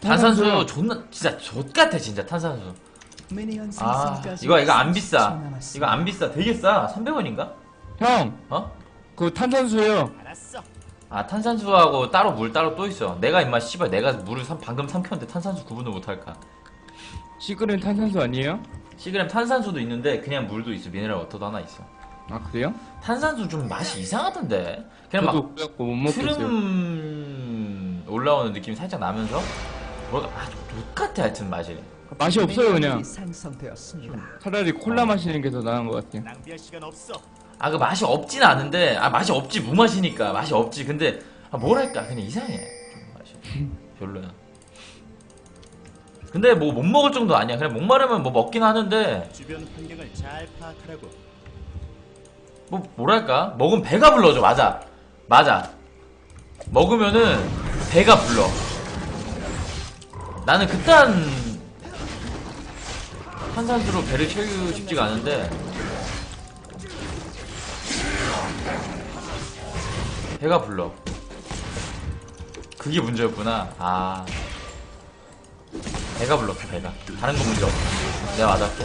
탄산수 존나 진짜 좆같아 진짜 탄산수. 아 이거 이거 안 비싸. 이거 안 비싸. 되게 싸. 300원인가? 형, 어? 그 탄산수요. 아 탄산수하고 따로 물 따로 또 있어. 내가 임마 씨발 내가 물을 삼- 방금 삼켰는데 탄산수 구분을 못할까? 시그렌 탄산수 아니에요? 시그램 탄산수도 있는데 그냥 물도 있어. 미네랄 워터도 하나 있어. 아 그래요? 탄산수 좀 맛이 이상하던데. 그냥 막 저도 그래갖고 못 먹겠어요. 트름 올라오는 느낌이 살짝 나면서 뭐가 아 족같아 하여튼 맛이 맛이 없어요 그냥. 생성되었습니다. 차라리 콜라 마시는 게 더 나은 것 같아요. 낭비할 시간 없어. 아 그 맛이 없진 않은데 아 맛이 없지 무맛이니까 맛이 없지 근데 아 뭐랄까 그냥 이상해 좀 맛이 별로야 근데 뭐 못 먹을 정도 아니야 그냥 목마르면 뭐 먹긴 하는데 주변 환경을 잘 파악하라고. 뭐 뭐랄까 먹으면 배가 불러줘 맞아 맞아 먹으면은 배가 불러 나는 그딴 탄산수로 배를 채우고 싶지가 않은데. 배가 불러. 그게 문제였구나. 아. 배가 불렀어 배가. 다른 건 문제 없어. 내가 맞았고.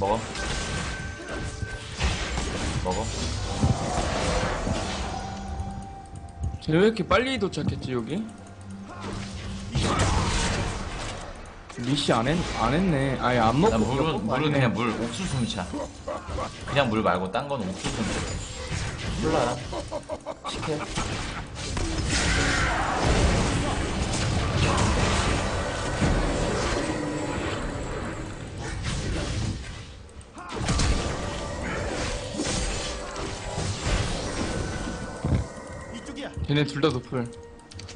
먹어. 먹어. 쟤왜 이렇게 빨리 도착했지 여기? 미시 안, 했, 안 했네. 아예 안 먹고 난 물은 물은. 그냥 물 옥수수 훔쳐. 그냥 물 말고 딴 건 옥수수 훔쳐. 몰라. 시켜. 이쪽이야. 걔네 둘 다 노플.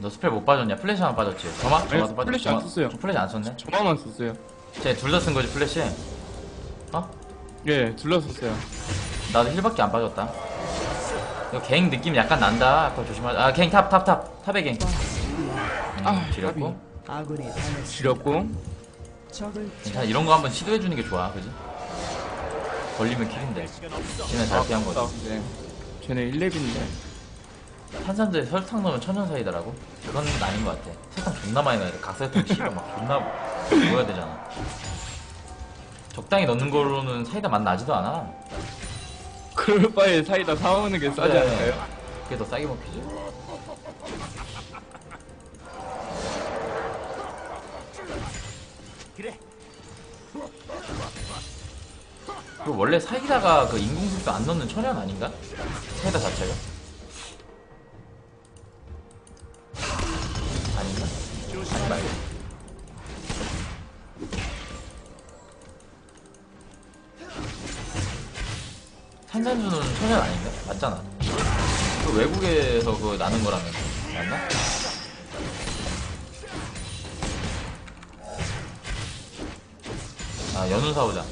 너 스펠 못 빠졌냐? 플래시만 빠졌지. 저마? 저마도 아니, 빠졌지. 플래시 안 썼어요. 저 플래시 안 썼네. 저만만 썼어요. 쟤둘 다 쓴 거지 플래시. 어? 예, 둘다 썼어요. 나도 힐밖에 안 빠졌다. 이거 갱 느낌 약간 난다. 아까 조심하자. 아, 갱 탑, 탑, 탑. 탑에 갱. 아, 지렸고. 지렸고. 괜찮아. 이런 거 한번 시도해 주는 게 좋아. 그지? 걸리면 킬인데. 쟤네 잘 피한 거지. 네. 쟤네 1렙인데. 탄산수에 설탕 넣으면 천연사이다라고? 그건 아닌 것 같아. 설탕 존나 많이 넣어야 돼. 각설탕 씨가 막 존나 먹어야 되잖아. 적당히 넣는 거로는 사이다 맛 나지도 않아. 그럴 바에 사이다 사오는 게 싸지 그래. 않을까요? 그게 더 싸게 먹히지. 그래. 그 원래 사이다가 그 인공색소 안 넣는 천연 아닌가? 사이다 자체가? 아니 말고. 탄산수는 천연 아닌가? 맞잖아. 그 외국에서 그 나는 거라면 맞나? 아 연우 사오자.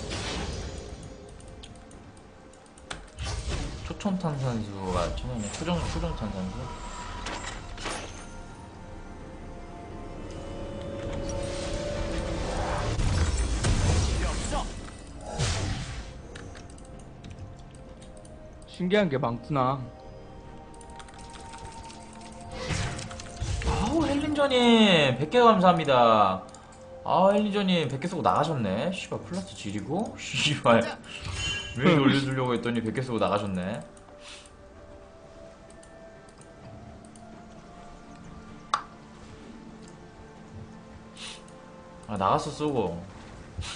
초촌 탄산수가 천연이야. 초정 초정 탄산수. 신기한 게 많구나. 아우 헬린저님 100개 감사합니다. 아 헬린저님 100개 쓰고 나가셨네. 씨발 플러스 지리고 씨발 왜 올려주려고 했더니 100개 쓰고 나가셨네. 아 나갔어 쓰고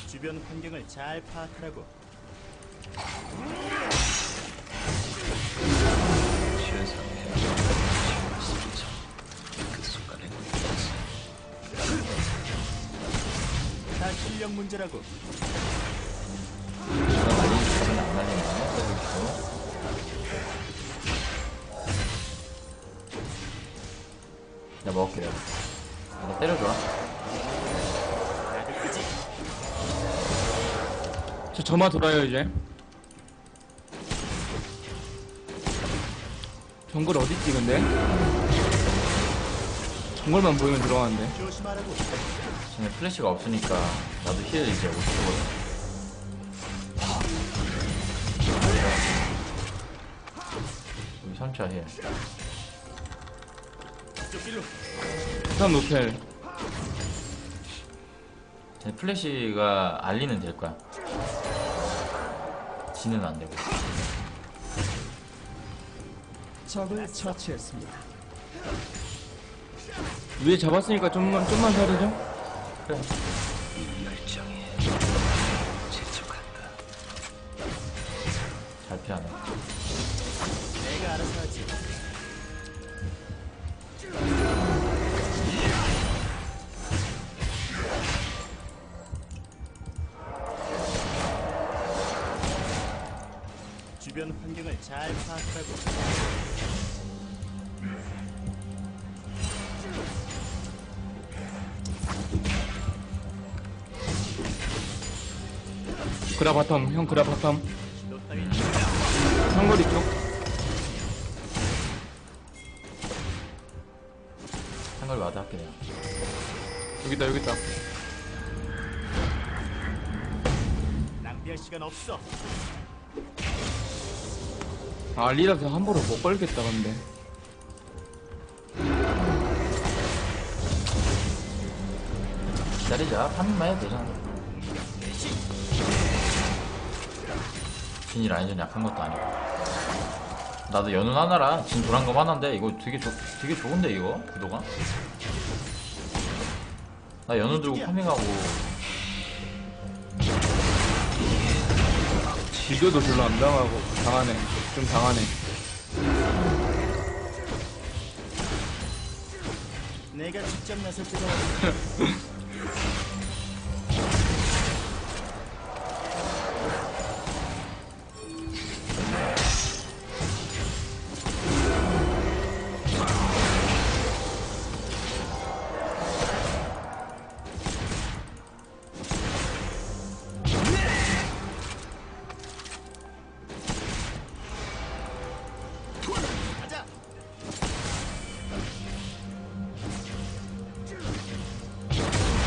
주변 환경을 잘 파악하라고. 실력 문제라고. 내가 날리는 주변에 안 날리네. 그렇죠. 내가 먹을게 내가. 내가 때려줘. 저 점화 돌아요 이제. 정글 어딨지 근데? 정글만 보이면 들어가는데. 조심하라고. 쟤네 플래시가 없으니까 나도 힐 이제 50초거든. 여기 3차 힐. 스탄 노텔. 제 플래시가 알리는 될 거야. 지는 안 되고. 적을 처치했습니다. 위에 잡았으니까 좀만 좀만 살리죠. 그래. 잘 피하네. 내가 알아서 하지. 주변 환경을 잘 파악하고 그라 바텀 형 그라 바텀. 상거리 쪽. 한걸 와도 할게 내가. 여기다 여기다. 낭비할 시간 없어. 아 리라서 함부로 못 걸겠다 근데. 기다리자. 판만 해도 되잖아. 진이 라인전 약한 것도 아니고. 나도 연운 하나라 진 도란검 하나인데 이거 되게 좋 되게 좋은데 이거 구도가. 나 연운 들고 파밍하고 비교도 별로 안 당하고 당하네. 좀 당하네. 내가 직접 나설 때가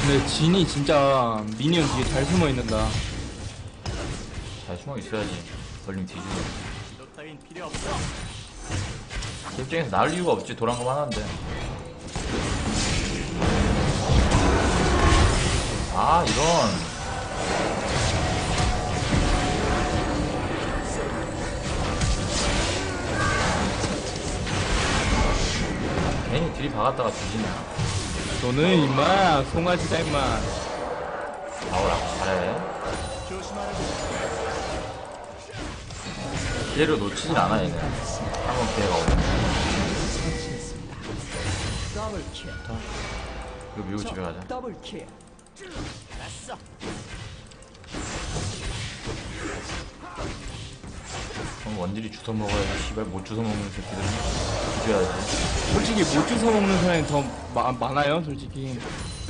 근데 진이 진짜 미니언 뒤에 잘 숨어 있는다. 잘 숨어 있어야지. 걸림 뒤지고. 제 입장에서 나을 이유가 없지 도란검 하나인데. 아 이런. 괜히 들이 박았다가 뒤지네. 너는 임마 송아지다 임마. 나오라 잘해. 기회를 놓치질 않아 얘는. 한번 기회가 오면. 더블 킬. 이거 밀고 집에 가자. 알았어. 그럼 원딜이 주워 먹어야지. 씨발 못 주워 먹는 새끼들은 뒤져야지. 솔직히 못 주워 먹는 사람이 더 마, 많아요 솔직히.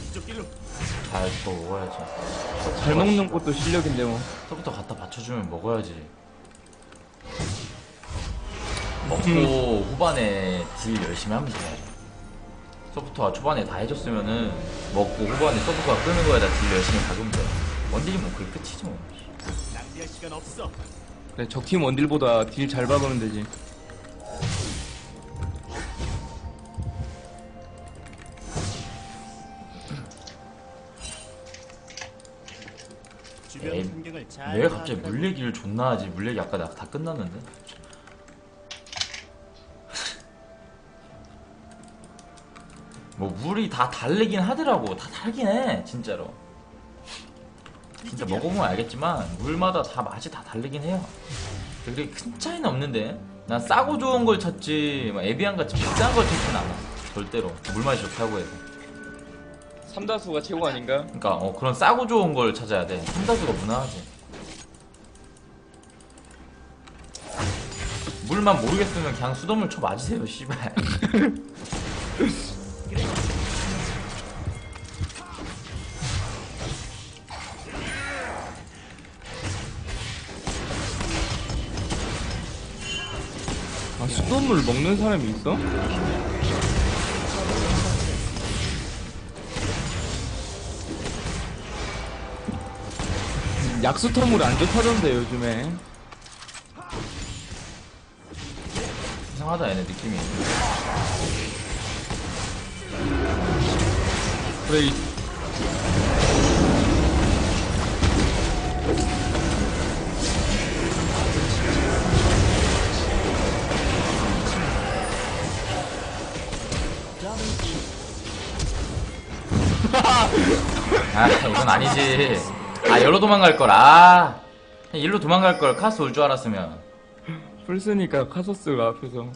이쪽 길로. 잘 주워 먹어야지. 잘 먹는 것도 실력인데 뭐. 서부터 갖다 받쳐주면 먹어야지. 먹고 후반에 딜 열심히 하면 돼. 서부터가 초반에 다 해줬으면은 먹고 후반에 서부터가 끄는 거에다 딜 열심히 박으면 돼. 원딜이 뭐 그게 끝이지 뭐. 낭비할 시간 없어. 그래 적팀 원딜보다 딜 잘 박으면 되지. 에이, 왜 갑자기 물 얘기를 존나 하지? 물 얘기 아까 나 다 끝났는데? 뭐 물이 다 달리긴 하더라고. 다 달긴 해, 진짜로. 진짜 먹어보면 알겠지만 물마다 다 맛이 다 다르긴 해요. 그게 큰 차이는 없는데 난 싸고 좋은 걸 찾지 막 에비앙 같이 비싼 걸 찾진 않아. 절대로 물맛이 좋다고 해서. 삼다수가 최고 아닌가? 그러니까 어, 그런 싸고 좋은 걸 찾아야 돼. 삼다수가 무난하지. 물만 모르겠으면 그냥 수돗물 쳐 맞으세요, 씨발. 아 수돗물 먹는 사람이 있어? 약수터물 안 좋다던데 요즘에 이상하다 얘네 느낌이. 그래 이 아 이건 아니지. 아 여기로 도망갈 걸아. 일로 도망갈 걸 카스 올 줄 알았으면. 풀스니까 카소스가 앞에서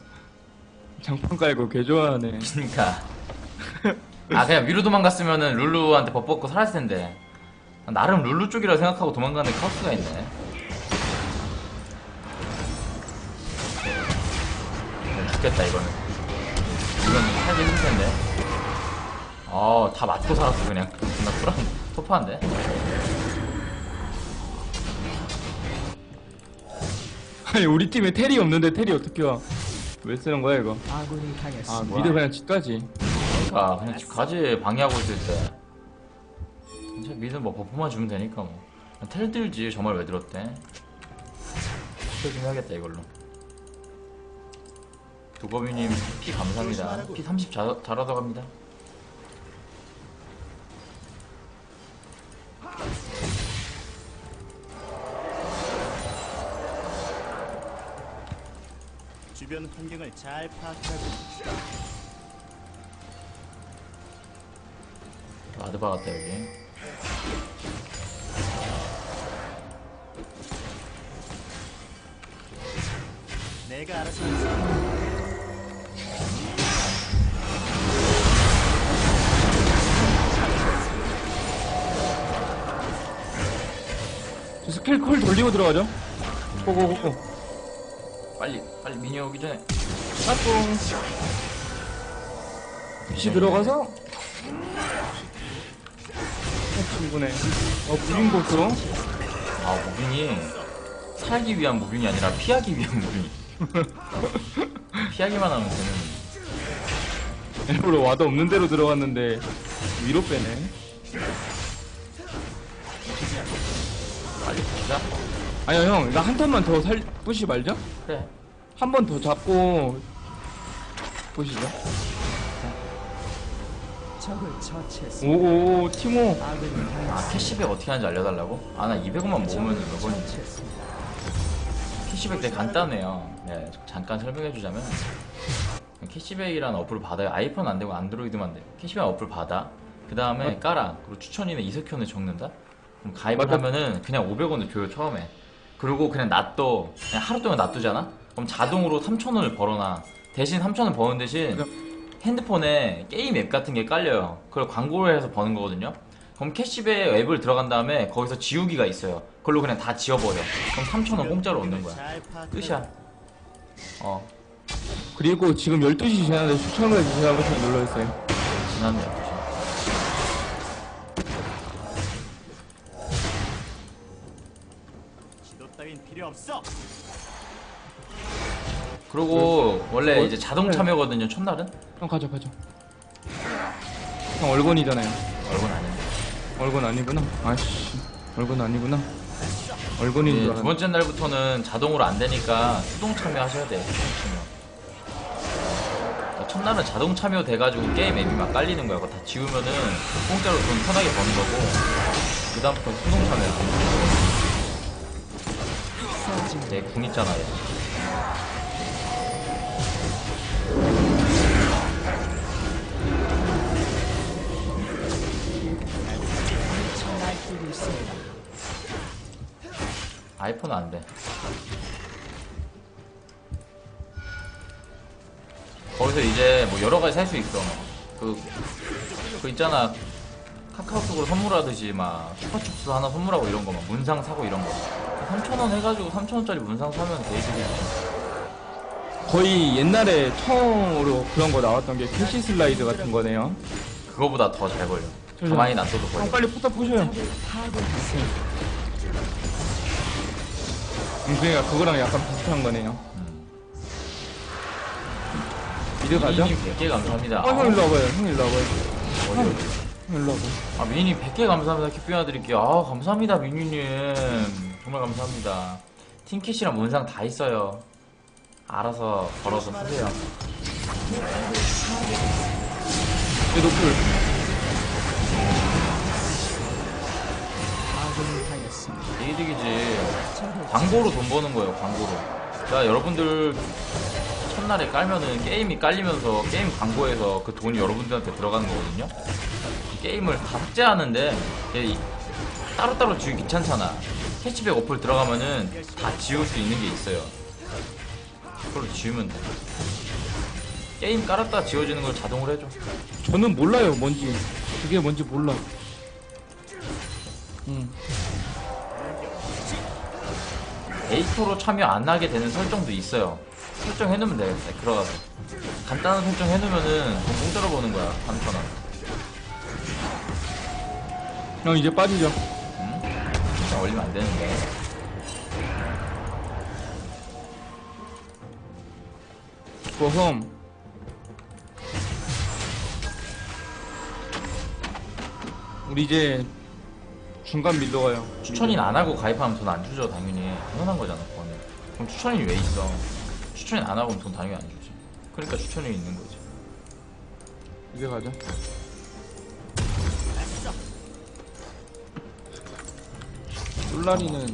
장판 깔고 개 좋아하네. 그니까. 아 그냥 위로 도망갔으면은 룰루한테 법 벗고 살았을 텐데. 나름 룰루 쪽이라 생각하고 도망가는 카스가 있네. 네, 죽겠다 이거는. 이건 살기 힘들 텐데 어다 맞고 살았어 그냥 나 쿨한 토파인데 아니 우리 팀에 텔이 없는데 텔이 어떻게 와? 왜 쓰는 거야 이거? 아군이 아 당했습니다. 미드 그냥 집까지. 그러니까 그냥 집 가지 방해하고 있을 때 이제 미드 뭐 버프만 주면 되니까 뭐 그냥 텔 들지 정말 왜 들었대 텔좀 해야겠다 이걸로 두거비님 피 감사합니다 피 30 잘, 잘 얻어갑니다 주변 환경을 잘 파악하고 와드 박았다 여기 내가 알아서 하지. 스킬 콜 돌리고 들어가죠. 고고고고. 빨리 미니 오기 전에 까꿍. 빛이 들어가서. 어, 충분해. 어 무빙 보스로. 아 무빙이 살기 위한 무빙이 아니라 피하기 위한 무빙 피하기만 하면 되는 일부러 와도 없는 데로 들어갔는데 위로 빼네. 빨리 보자 아니야 형, 나 한 턴만 더살 부시 말자. 그래 한 번 더 잡고 보시죠. 적을 처치했습니다. 오오 티모. 아군이 아. 캐시백 어떻게 하는지 알려달라고? 아 나 200원만 모으면 이번 처치했습니다. 캐시백 되게 간단해요 네 잠깐 설명해주자면 캐시백이라는 어플을 받아요 아이폰 안 되고 안드로이드만 돼요 캐시백 어플 받아 그 다음에 깔아 그리고 추천이나 이석현을 적는다 그럼 가입을. 하면은 그냥 500원을 줘요 처음에 그리고 그냥 놔둬 그냥 하루 동안 놔두잖아 그럼 자동으로 3,000원을 벌어놔 대신 3,000원 버는 대신 핸드폰에 게임 앱 같은 게 깔려요. 그걸 광고를 해서 버는 거거든요. 그럼 캐시백 앱을 들어간 다음에 거기서 지우기가 있어요. 그걸로 그냥 다 지워버려. 그럼 3,000원 공짜로 얻는 거야. 끝이야. 어, 그리고 지금 12시 지났는데 추천을 해주세요 버튼 눌러주세요. 지났네요. 조심. 지도 따윈 필요 없어. 그리고 원래 어? 이제 자동 참여거든요. 첫날은 형 가져 가져. 형 얼건이잖아요. 얼굴 아닌데. 얼건 아니구나. 아씨 얼건 아니구나. 얼건인 줄 이제 두 알았네. 번째 날부터는 자동으로 안 되니까 수동 참여하셔야 돼요. 수동 참여. 그러니까 첫날은 자동 참여 돼가지고 게임 앱이 막 깔리는 거야. 그거 다 지우면은 공짜로 돈 편하게 버는 거고 그 다음부터 수동 참여야 돼. 내궁 있잖아. 얘. 날뛰고 있습니다. 아이폰은 안 돼. 거기서 이제 뭐 여러 가지 살 수 있어. 그, 그 있잖아. 카카오톡으로 선물하듯이 막 슈퍼춥스 하나 선물하고 이런 거 막 문상 사고 이런 거. 3,000원 해가지고 3,000원짜리 문상 사면 데이트지. 거의 옛날에 처음으로 그런 거 나왔던 게 캐시 슬라이드 같은 거네요. 그거보다 더 잘 걸려. 가만히 놔둬도 형 걸려. 빨리 포탑 파괴했습니다. 웅승이가 그거랑 약간 비슷한 거네요. 음. 미드 가죠? 미니님 100개 감사합니다. 어, 형 일로 와봐요. 형 일로 와봐요. 어디, 어디. 형 일로 와봐요. 아, 미니님 100개 감사합니다. 캡뷰 드릴게요. 아, 감사합니다, 미니님. 정말 감사합니다. 팀캐시랑 문상 다 있어요. 알아서 걸어서 쓰세요. 얘 노플. 이득이지. 광고로 돈 버는 거예요, 광고로. 자, 여러분들 첫날에 깔면은 게임이 깔리면서 게임 광고에서 그 돈이 여러분들한테 들어가는 거거든요. 이 게임을 다 삭제하는데 따로따로 지우기 귀찮잖아. 캐시백 어플 들어가면은 다 지울 수 있는 게 있어요. 그걸 지우면 돼. 게임 깔았다 지워지는 걸 자동으로 해줘. 저는 몰라요 뭔지 그게 뭔지 몰라 음. 데이터로 참여 안 하게 되는 설정도 있어요. 설정해놓으면 돼. 네, 들어가서. 간단한 설정 해놓으면은 돈 공짜로 버는 거야. 3,000원. 형 이제 빠지죠 응? 진짜 올리면 안 되는데. 그래서 우리 이제 중간 밀러 가요 추천인 안 하고 가입하면 돈 안 주죠, 당연히. 당연한 거잖아, 그거는. 그럼 추천인이 왜 있어? 추천인 안 하고 돈 당연히 안 주지. 그러니까 추천인이 있는 거지. 이제 가자 솔라리는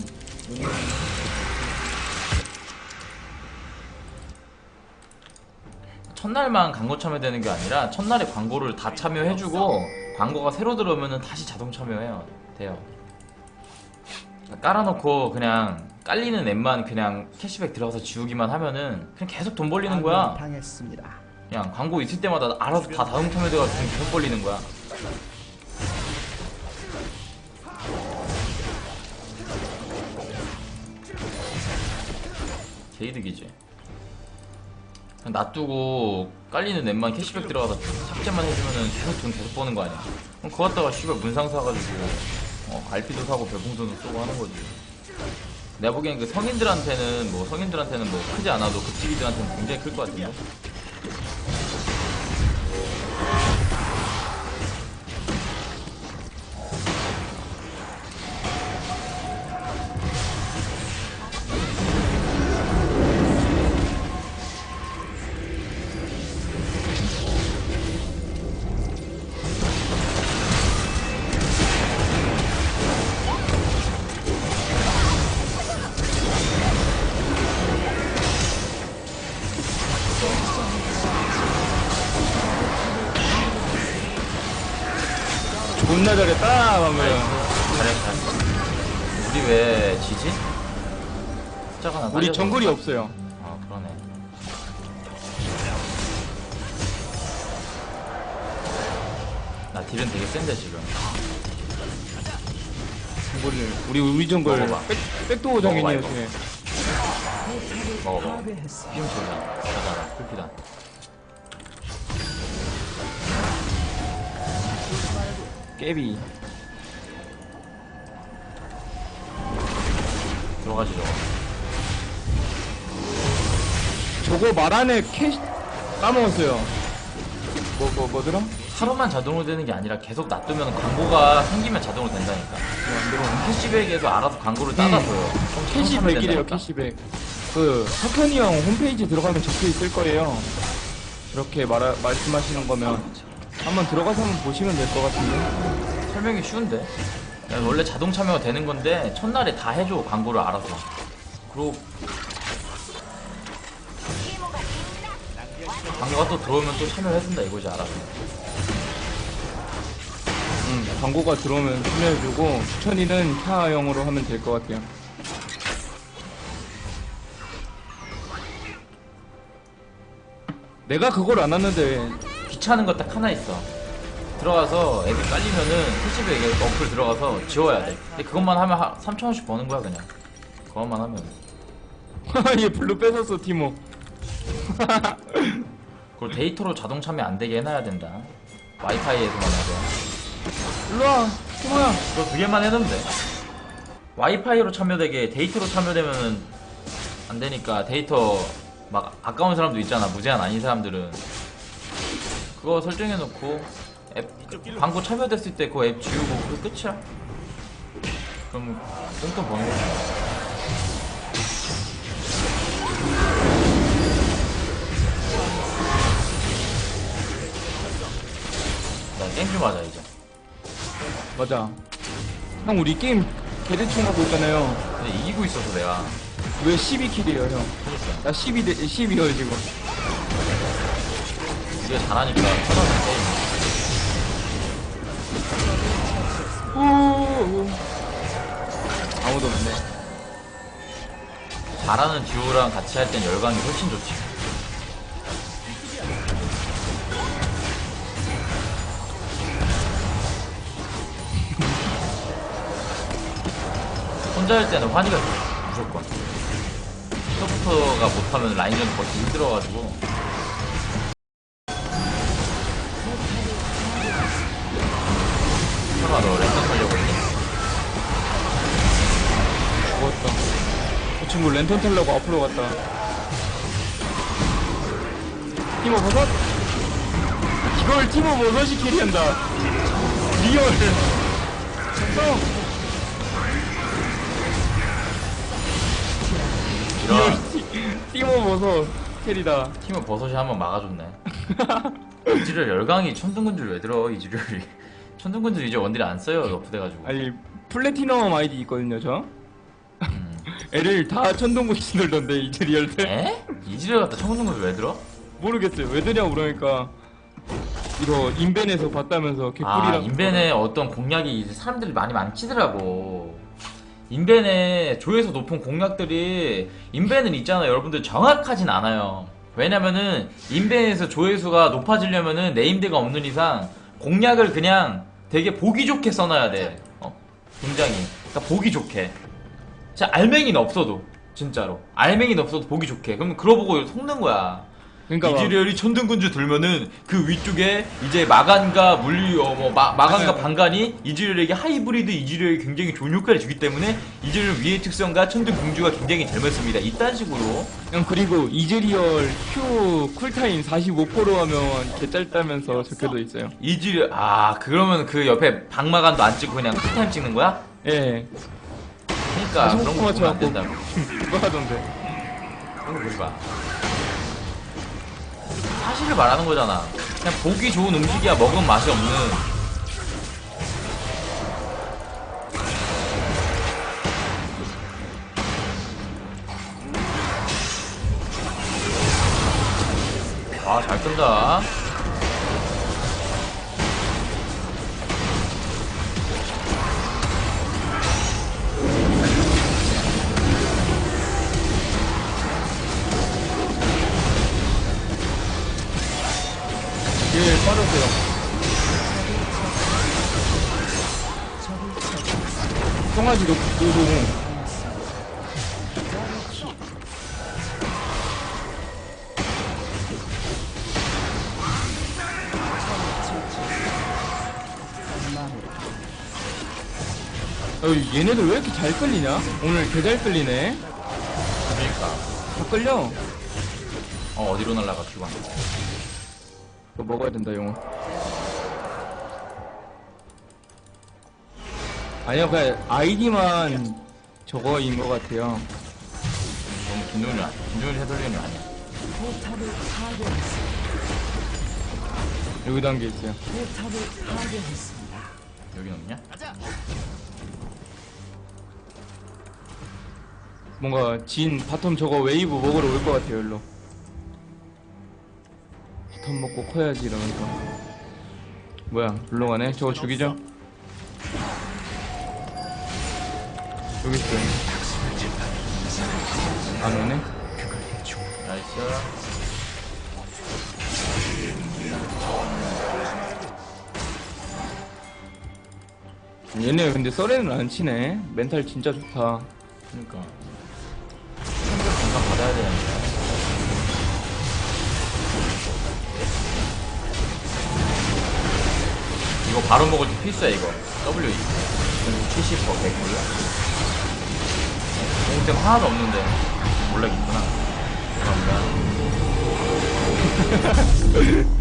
첫날만 광고 참여되는 게 아니라 첫날에 광고를 다 참여해주고 광고가 새로 들어오면은 다시 자동 참여해요. 돼요. 깔아놓고 그냥 깔리는 앱만 그냥 캐시백 들어가서 지우기만 하면은 그냥 계속 돈 벌리는 거야. 당했습니다. 그냥 광고 있을 때마다 알아서 다 자동 참여돼가지고 돈 계속 벌리는 거야. 개이득이지. 그냥 놔두고 깔리는 앱만 캐시백 들어가서 삭제만 해주면은 계속 돈 계속 버는 거 아니야. 그럼 그거 갖다가 씨발 문상 사가지고 어, RP도 사고 별풍선도 쏘고 하는 거지. 내가 보기엔 그 성인들한테는 뭐 성인들한테는 뭐 크지 않아도 급식이들한테는 굉장히 클 것 같은데. 존나 잘했다 방금 잘했다. 우리 왜 지지? 숫자가 나 우리 정글이? 없어요 아 그러네. 나 딜은 되게 센데 지금. 정글을 우리 우리 정글 먹어봐. 백, 백도어 장인이에요 먹어봐, 먹어. 피움 소리야. 가자. 풀피다. 깨비. 들어가지 저. 저거 말 안에 캐시 까먹었어요. 뭐 뭐 뭐, 더라 하루만 자동으로 되는 게 아니라 계속 놔두면 광고가 생기면 자동으로 된다니까. 캐시백에서 알아서 광고를 따다줘요. 캐시백이래요 캐시백. 그 석현이 형 홈페이지 들어가면 적혀 있을 거예요. 이렇게 말 말씀하시는 거면 한번 들어가서 한번 보시면 될 것 같은데 설명이 쉬운데? 야, 원래 자동 참여가 되는 건데 첫날에 다 해줘 광고를 알아서. 그리고 광고가 또 들어오면 또 참여해준다 이거지 알아서. 음, 광고가 들어오면 참여해주고 추천이는 캬형으로 하면 될 것 같아요 내가 그걸 안 하는데 귀찮은 거 딱 하나 있어. 들어가서 앱이 깔리면은 캐시백에 어플 들어가서 지워야 돼. 근데 그것만 하면 3,000원씩 버는 거야 그냥. 그것만 하면. 얘 블루 뺏었어 티모 그걸 데이터로 자동 참여 안 되게 해놔야 된다. 와이파이에서만 하게. 일로와 티모야 그거 두 개만 해놓으면 돼. 와이파이로 참여되게 데이터로 참여되면은 안 되니까 데이터 막 아까운 사람도 있잖아. 무제한 아닌 사람들은. 그거 설정해놓고 앱 광고 참여됐을 때 그 앱 지우고 그게 끝이야. 그럼 똥돈 버는 거지. 나 게임 좀 하자 이제. 맞아 형 우리 게임 개대충 하고 있잖아요. 근데 이기고 있어서 내가 왜 12킬이에요, 형? 그러니까 나 12, 대, 12요, 지금. 우리가 잘하니까 편하게 게임. 아무도 없네. 잘하는 듀오랑 같이 할 땐 열광이 훨씬 좋지 혼자 할 때는 환희가 무조건 서부터가 못하면 라인전 버티 힘들어가지고 그 친구 랜턴 타려고 앞으로 갔다. 티모 버섯? 이걸 티모 버섯이 캐리한다. 리얼. 형, 이런 리얼 티, 티모 버섯 캐리다. 팀은 버섯이 한번 막아줬네. 이즈리얼 열강이 천둥군줄 왜 들어 이즈리얼이 천둥군줄 이제 원딜이 안 써요 너프돼가지고 아니, 플래티넘 아이디 있거든요, 저. 음. 애를 다 천둥구시 들던데, 이제 리얼들. 에? 이즈리얼 갖다 천둥군줄 왜 들어? 모르겠어요. 왜 되냐고 그러니까. 이거 인벤에서 봤다면서 개꿀이라. 아 인벤에 어떤 공략이 이제 사람들이 많이 많치더라고 인벤에 조회수 높은 공략들이 인벤은 있잖아요 여러분들 정확하진 않아요 왜냐면은 인벤에서 조회수가 높아지려면은 네임드가 없는 이상 공략을 그냥 되게 보기 좋게 써놔야 돼 어, 굉장히 그러니까 보기 좋게 진짜 알맹이는 없어도 진짜로 알맹이는 없어도 보기 좋게 그럼 그러 보고 속는 거야 그러니까 막- 이즈리얼이 천둥군주 들면은 그 위쪽에 이제 마간과 물리 어뭐 마간과 네. 방간이 이즈리얼에게 하이브리드 이즈리얼이 굉장히 좋은 효과를 주기 때문에 이즈리얼 위의 특성과 천둥군주가 굉장히 잘 맞습니다. 이딴 식으로 형 그리고 이즈리얼 Q 쿨타임 45%로 하면 개짧다면서 적혀져 있어요. 이즈리얼 아 그러면 그 옆에 방마간도 안 찍고 그냥 풀타임 찍는 거야? 예. 그러니까 아, 그런 거 보면 안. 된다고. 그거 하던데. 그런 거 보지 마. 사실을 말하는 거잖아. 그냥 보기 좋은 음식이야 먹으면 맛이 없는. 아, 잘 끈다. 예, 빠졌어요. 송아지 노, 노동. 어, 얘네들 왜 이렇게 잘 끌리냐? 오늘 개 잘 끌리네. 그러니까. 다 끌려. 어, 어디로 날라가, 큐가. 이거 먹어야 된다, 용어. 아니요, 그냥 아이디만 저거인 것 같아요. 너무 김종률, 아니야. 김종률 해설위원이 아니야. 포탑을 한개 있어요. 포탑을 파괴했습니다. 여긴 없냐? 뭔가 진 바텀 저거 웨이브 먹으러 올 것 같아요, 일로. 바텀 먹고 커야지 이러면서. 뭐야, 물러가네? 저거 죽이죠? 여기 있어요. 안 오네? 나이스. 얘네 근데 썰에는 안 치네. 멘탈 진짜 좋다. 그니까. 성적 건강 받아야 되는데. 이거 바로 먹을 때 필수야, 이거. W 70% 100 몰라? 공템 하나도 없는데. 몰라, 있구나. 죄송합니다.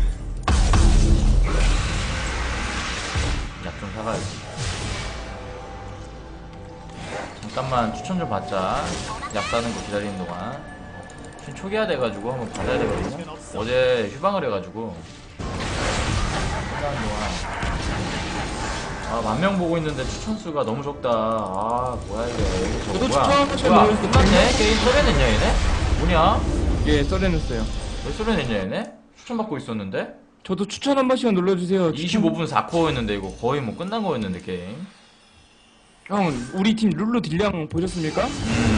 약 좀 사가야지. 잠깐만 추천 좀 받자. 약 사는 거 기다리는 동안. 지금 초기화 돼가지고 한번 받아야 되거든요. 어제 휴방을 해가지고. 휴방 동안 아, 만 명 보고 있는데 추천 수가 너무 적다. 아, 뭐야, 이게. 저도 뭐야. 추천 좀 뭐야, 눌러주세요. 끝났네? 게임 소리냈냐, 얘네? 뭐냐? 예, 써내놨어요. 왜 소리냈냐, 얘네? 추천받고 있었는데? 저도 추천 한 번씩만 눌러주세요. 추천- 25분 4코어였는데, 이거 거의 뭐 끝난 거였는데, 게임. 형, 우리 팀 룰루 딜량 보셨습니까? 음,